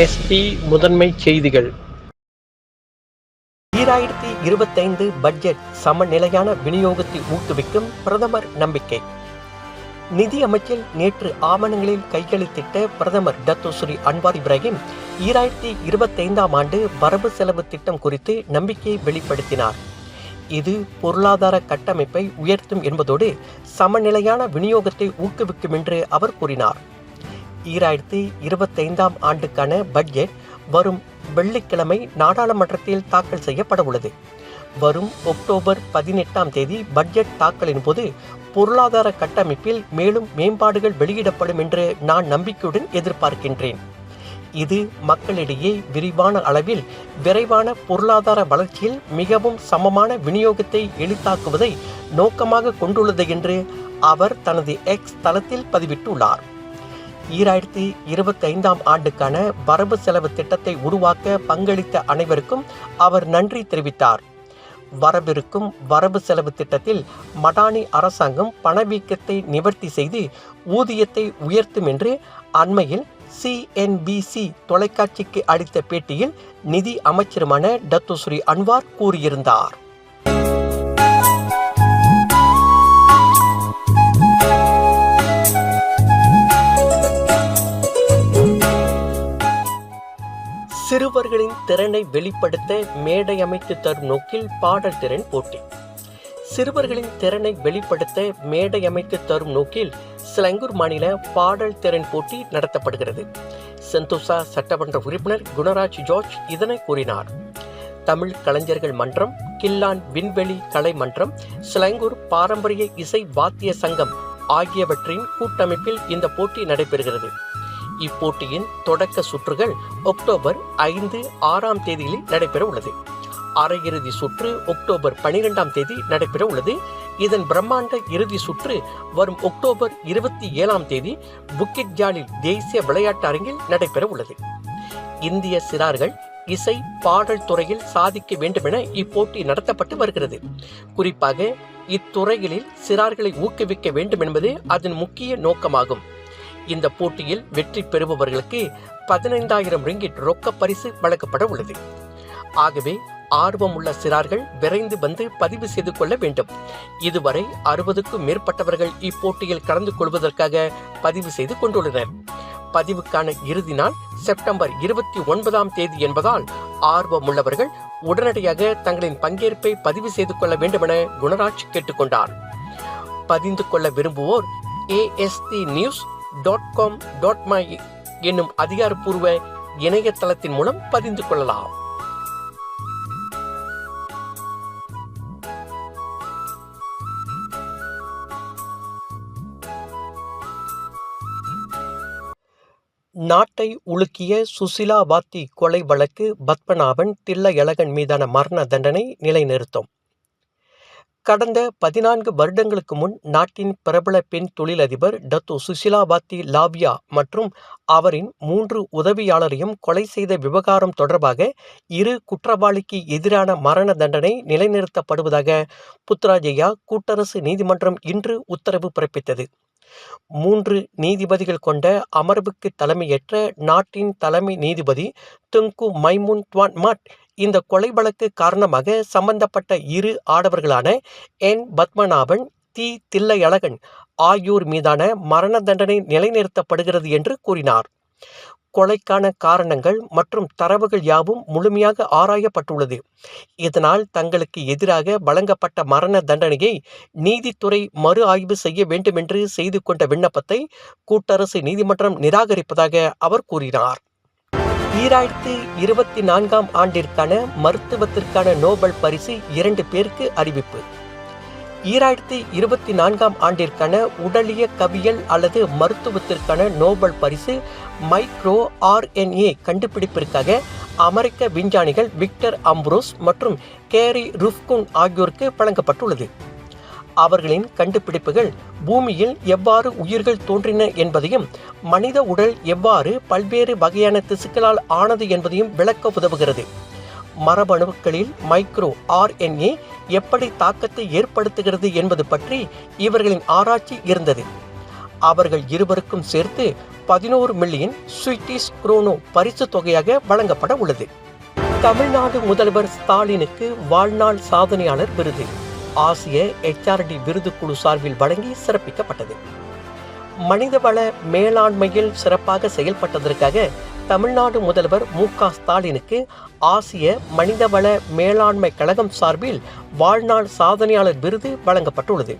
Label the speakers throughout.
Speaker 1: SP முதன்மை செய்திகள்.
Speaker 2: ஈராயிரத்தி இருபத்தைந்து பட்ஜெட் சமநிலையான விநியோகத்தை ஊக்குவிக்கும் பிரதமர் நம்பிக்கை. நிதி அமைச்சில் நேற்று ஆவணங்களில் கையெழுத்திட்ட பிரதமர் டத்தோஸ்ரீ அன்வார் இப்ராஹிம் ஈராயிரத்தி இருபத்தைந்தாம் ஆண்டு வரவு செலவு திட்டம் குறித்து நம்பிக்கையை வெளிப்படுத்தினார். இது பொருளாதார கட்டமைப்பை உயர்த்தும் என்பதோடு சமநிலையான விநியோகத்தை ஊக்குவிக்கும் என்று அவர் கூறினார். ஈராயிரத்தி இருபத்தைந்தாம் ஆண்டுக்கான பட்ஜெட் வரும் வெள்ளிக்கிழமை நாடாளுமன்றத்தில் தாக்கல் செய்யப்பட உள்ளது. வரும் அக்டோபர் பதினெட்டாம் தேதி பட்ஜெட் தாக்கலின் போது பொருளாதார கட்டமைப்பில் மேலும் மேம்பாடுகள் வெளியிடப்படும் என்று நான் நம்பிக்கையுடன் எதிர்பார்க்கின்றேன். இது மக்களிடையே விரிவான அளவில் விரைவான பொருளாதார வளர்ச்சியில் மிகவும் சமமான விநியோகத்தை எளிதாக்குவதை நோக்கமாக கொண்டுள்ளது என்று அவர் தனது எக்ஸ் தளத்தில் பதிவிட்டுள்ளார். ஈராயிரத்தி இருபத்தைந்தாம் ஆண்டுக்கான வரவு செலவு திட்டத்தை உருவாக்க பங்களித்த அனைவருக்கும் அவர் நன்றி தெரிவித்தார். வரவிருக்கும் வரவு செலவு திட்டத்தில் மடானி அரசாங்கம் பணவீக்கத்தை நிவர்த்தி செய்து ஊதியத்தை உயர்த்தும் என்று அண்மையில் சிஎன்பிசி தொலைக்காட்சிக்கு அளித்த பேட்டியில் நிதி அமைச்சருமான டத்துஸ்ரீ அன்வார் கூறியிருந்தார். சிறுவர்களின் திறனை வெளிப்படுத்த மேடை அமைத்து தரும் நோக்கில் பாடல் திறன் போட்டி. சிறுவர்களின் திறனை வெளிப்படுத்த மேடை அமைத்து தரும் நோக்கில் சிலங்கூர் மாநில பாடல் திறன் போட்டி நடத்தப்படுகிறது. செந்தோசா சட்டமன்ற உறுப்பினர் குணராஜ் ஜார்ஜ் இதனை கூறினார். தமிழ் கலைஞர்கள் மன்றம் கில்லான் விண்வெளி கலை மன்றம் சிலங்கூர் பாரம்பரிய இசை வாத்திய சங்கம் ஆகியவற்றின் கூட்டமைப்பில் இந்த போட்டி நடைபெறுகிறது. இப்போட்டியின் தொடக்க சுற்றுகள் அக்டோபர் ஐந்து ஆறாம் தேதியில் நடைபெற உள்ளது. அரையிறுதி சுற்று அக்டோபர் பனிரெண்டாம் தேதி நடைபெற உள்ளது. இதன் பிரம்மாண்ட இறுதி சுற்று வரும் அக்டோபர் இருபத்தி ஏழாம் தேதி புக்கிட் ஜாலில் தேசிய விளையாட்டு அரங்கில் நடைபெற உள்ளது. இந்திய சிறார்கள் இசை பாடல் துறையில் சாதிக்க வேண்டுமென இப்போட்டி நடத்தப்பட்டு வருகிறது. குறிப்பாக இத்துறைகளில் சிறார்களை ஊக்குவிக்க வேண்டும் என்பது அதன் முக்கிய நோக்கமாகும். இந்த போட்டியில் வெற்றி பெறுபவர்களுக்கு பதினைந்தாயிரம் ரிங்கிட் ரொக்க பரிசு வழங்கப்பட உள்ளது. ஆகவே ஆர்வம் உள்ள சிறார்கள் விரைந்து வந்து பதிவு செய்து கொள்ள வேண்டும். இதுவரை அறுபதுக்கும் மேற்பட்டவர்கள் இப்போட்டியில் கலந்து கொள்வதற்காக பதிவு செய்து கொண்டுள்ளனர். பதிவுக்கான இறுதி நாள் செப்டம்பர் இருபத்தி ஒன்பதாம் தேதி என்பதால் ஆர்வம் உள்ளவர்கள் உடனடியாக தங்களின் பங்கேற்பை பதிவு செய்து கொள்ள வேண்டுமென குணராஜ் கேட்டுக்கொண்டார். பதிந்து கொள்ள விரும்புவோர் ASD news dot com dot my என்னும் அதிகாரப்பூர்வ இணையதளத்தின் மூலம் பதிந்து கொள்ளலாம். நாட்டை உலுக்கிய சுசிலா வாத்தி கொலை வழக்கு பத்மநாபன் தில்லையழகன் மீதான மரண தண்டனை நிலைநிறுத்தும். கடந்த பதினான்கு வருடங்களுக்கு முன் நாட்டின் பிரபல பெண் தொழிலதிபர் டத்து சுசிலாபாத்தி லாவியா மற்றும் அவரின் மூன்று உதவியாளரையும் கொலை செய்த விவகாரம் தொடர்பாக இரு குற்றவாளிக்கு எதிரான மரண தண்டனை நிலைநிறுத்தப்படுவதாக புத்ராஜயா கூட்டரசு நீதிமன்றம் இன்று உத்தரவு பிறப்பித்தது. மூன்று நீதிபதிகள் கொண்ட அமர்வுக்கு தலைமையேற்ற நாட்டின் தலைமை நீதிபதி துங்கு மைமுன் துவான் மாட் இந்த கொலை வழக்கு காரணமாக சம்பந்தப்பட்ட இரு ஆடவர்களான என். பத்மநாபன் தி. தில்லையழகன் ஆகியோர் மீதான மரண தண்டனை நிலைநிறுத்தப்படுகிறது என்று கூறினார். கொலைக்கான காரணங்கள் மற்றும் தரவுகள் யாவும் முழுமையாக ஆராயப்பட்டுள்ளது. இதனால் தங்களுக்கு எதிராக வழங்கப்பட்ட மரண தண்டனையை நீதித்துறை மறு ஆய்வு செய்ய வேண்டும் என்று செய்து கொண்ட விண்ணப்பத்தை கூட்டரசு நீதிமன்றம் நிராகரிப்பதாக அவர் கூறினார். ஈராயிரத்தி இருபத்தி நான்காம் ஆண்டிற்கான மருத்துவத்திற்கான நோபல் பரிசு இரண்டு பேருக்கு அறிவிப்பு. ஈராயிரத்தி இருபத்தி நான்காம் ஆண்டிற்கான உடலிய கவியல் அல்லது மருத்துவத்திற்கான நோபல் பரிசு மைக்ரோ ஆர்என்ஏ கண்டுபிடிப்பிற்காக அமெரிக்க விஞ்ஞானிகள் விக்டர் அம்ப்ரோஸ் மற்றும் கேரி ருஃப்குன் ஆகியோருக்கு வழங்கப்பட்டுள்ளது. அவர்களின் கண்டுபிடிப்புகள் பூமியில் எவ்வாறு உயிர்கள் தோன்றின என்பதையும் மனித உடல் எவ்வாறு பல்வேறு வகையான திசுக்களால் ஆனது என்பதையும் விளக்க உதவுகிறது. மரபணுக்களில் மைக்ரோ ஆர்என்ஏ எப்படி தாக்கத்தை ஏற்படுத்துகிறது என்பது பற்றி இவர்களின் ஆராய்ச்சி இருந்தது. அவர்கள் இருவருக்கும் சேர்த்து பதினோரு மில்லியன் ஸ்வீட்டிஸ் குரோனோ பரிசு தொகையாக வழங்கப்பட உள்ளது. தமிழ்நாடு முதல்வர் ஸ்டாலினுக்கு வாழ்நாள் சாதனையாளர் விருது. ஆசிய எச்ஆர்டி விருது குழு சார்பில் வழங்கி சிறப்பிக்கப்பட்டது. மனிதவள மேலாண்மையில் சிறப்பாக செயல்பட்டதற்காக தமிழ்நாடு முதல்வர் மு க ஸ்டாலினுக்கு ஆசிய மனிதவள மேலாண்மை கழகம் சார்பில் வாழ்நாள் சாதனையாளர் விருது வழங்கப்பட்டுள்ளது.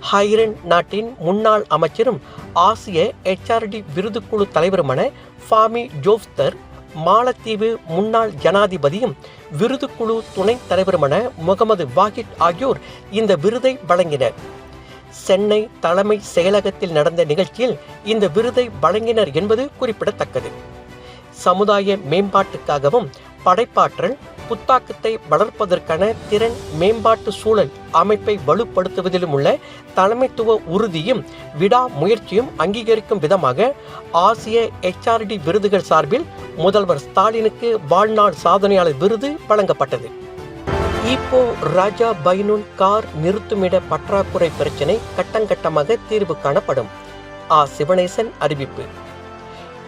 Speaker 2: ஹைரன் நாட்டின் முன்னாள் அமைச்சரும் ஆசிய எச்ஆர்டி விருதுக்குழு தலைவருமான ஃபாமி ஜோஃப்தர் மாலத்தீவு முன்னாள் ஜனாதிபதியும் விருதுக்குழு துணைத் தலைவருமான முகமது வாகிட் ஆகியோர் இந்த விருதை வழங்கினர். சென்னை தலைமை செயலகத்தில் நடந்த நிகழ்ச்சியில் இந்த விருதை வழங்கினர் என்பது குறிப்பிடத்தக்கது. சமுதாய மேம்பாட்டுக்காகவும் படைப்பாற்றல் புத்தாக்கத்தை வளர்ப்பதற்கான திறன் மேம்பாட்டு சூழல் அமைப்பை வலுப்படுத்துவதிலும் உள்ள தலைமைத்துவ உறுதியும் விடா முயற்சியும் அங்கீகரிக்கும் விதமாக ஆசிய எச்ஆர்டி விருதுகள் சார்பில் முதல்வர் ஸ்டாலினுக்கு வாழ்நாள் சாதனையாளர் விருது வழங்கப்பட்டது. ஈப்போ ராஜா பைனூன் கார் நிறுத்துமிட பற்றாக்குறை பிரச்சினை கட்டங்கட்டமாக தீர்வு காணப்படும். ஆ. சிவனேசன் அறிவிப்பு.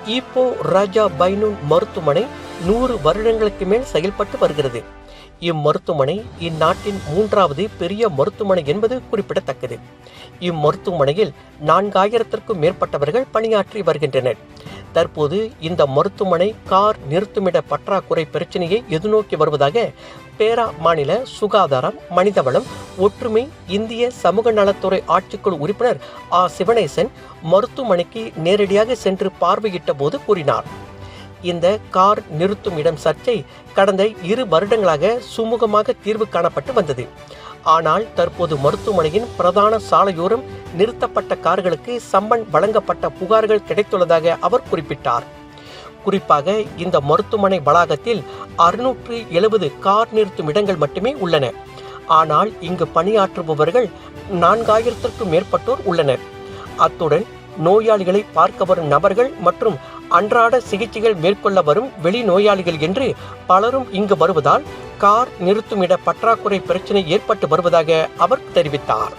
Speaker 2: ஈப்போ ராஜா பைனூன் மருத்துவமனை நூறு வருடங்களுக்கு மேல் செயல்பட்டு வருகிறது. இம்மருத்துவமனை இந்நாட்டின் மூன்றாவது பெரிய மருத்துவமனை என்பது குறிப்பிடத்தக்கது. இம்மருத்துவமனையில் நான்காயிரத்திற்கும் மேற்பட்டவர்கள் பணியாற்றி வருகின்றனர். தற்போது இந்த மருத்துவமனை கார் நிறுத்துமிட பற்றாக்குறை பிரச்சனையை எதிர்நோக்கி வருவதாக பேரா மாநில சுகாதாரம் மனிதவளம் ஒற்றுமை இந்திய சமூக நலத்துறை ஆட்சிக்குழு உறுப்பினர் ஆ சிவனேசன் மருத்துவமனைக்கு நேரடியாக சென்று பார்வையிட்ட போது கூறினார். இந்த கார் நிறுத்தும் இடம் சர்ச்சை கடந்த இரு வருடங்களாக சுமூகமாக தீர்வு காணப்பட்டு வந்தது. ஆனால் தற்போது மருத்துவமனையின் பிரதான சாலையோரம் நிறுத்தப்பட்ட கார்களுக்கு சம்மன் வழங்கப்பட்ட புகார்கள் கிடைத்துள்ளதாக அவர் குறிப்பிட்டார். குறிப்பாக இந்த மருத்துவமனை வளாகத்தில் அறுநூற்று எழுபது கார் நிறுத்தும் இடங்கள் மட்டுமே உள்ளன. ஆனால் இங்கு பணியாற்றுபவர்கள் நான்காயிரத்திற்கும் மேற்பட்டோர் உள்ளனர். அத்துடன் நோயாளிகளை பார்க்க வரும் நபர்கள் மற்றும் அன்றாட சிகிச்சைகள் மேற்கொள்ள வரும் வெளிநோயாளிகள் என்று பலரும் இங்கு வருவதால் கார் நிறுத்துமிட பற்றாக்குறை பிரச்சனை ஏற்பட்டு வருவதாக அவர் தெரிவித்தார்.